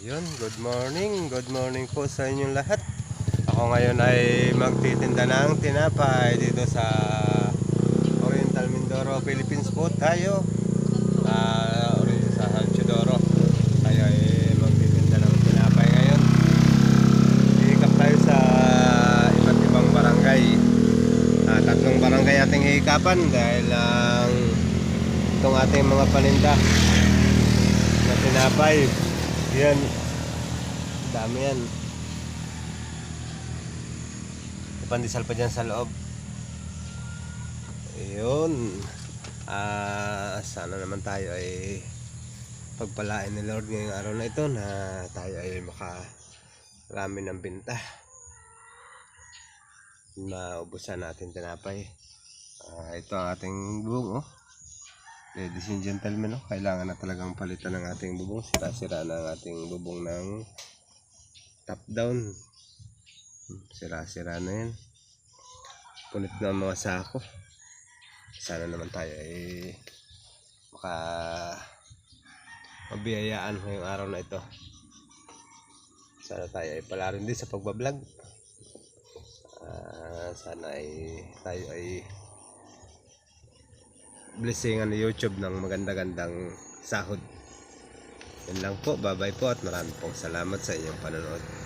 Ayun, good morning. Good morning po sa inyong lahat. Ako ngayon ay magtitinda ng tinapay dito sa Oriental Mindoro, Philippines po tayo. Ori- sa Halchidoro. Tayo ay magtitinda ng tinapay ngayon. Iikap tayo sa iba't ibang barangay. Ah, tatlong barangay ating iikapan dahil ang itong ating mga paninda na tinapay. Yan. Dami yan. May Pandesal pa dyan sa loob. Ayun. Ah, sana naman tayo ay pagpalain ni Lord ngayong araw na ito na tayo ay makarami ng binta. Maubusan natin tinapay. Ah, ito ang ating buong oh. Ladies and gentlemen, no? kailangan na talagang palitan ng ating bubong. Sira-sira na ang ating bubong ng top down. Hmm, Sira-sira na yan. Punit na ang mga sako. Sana naman tayo ay maka mabiyayaan ngayong araw na ito. Sana tayo ay pala rin din sa pagbablog. Ah, sana ay tayo ay blessingan ni YouTube ng maganda-gandang sahod. Yan lang po. Bye-bye po at maraming pong salamat sa inyong panonood.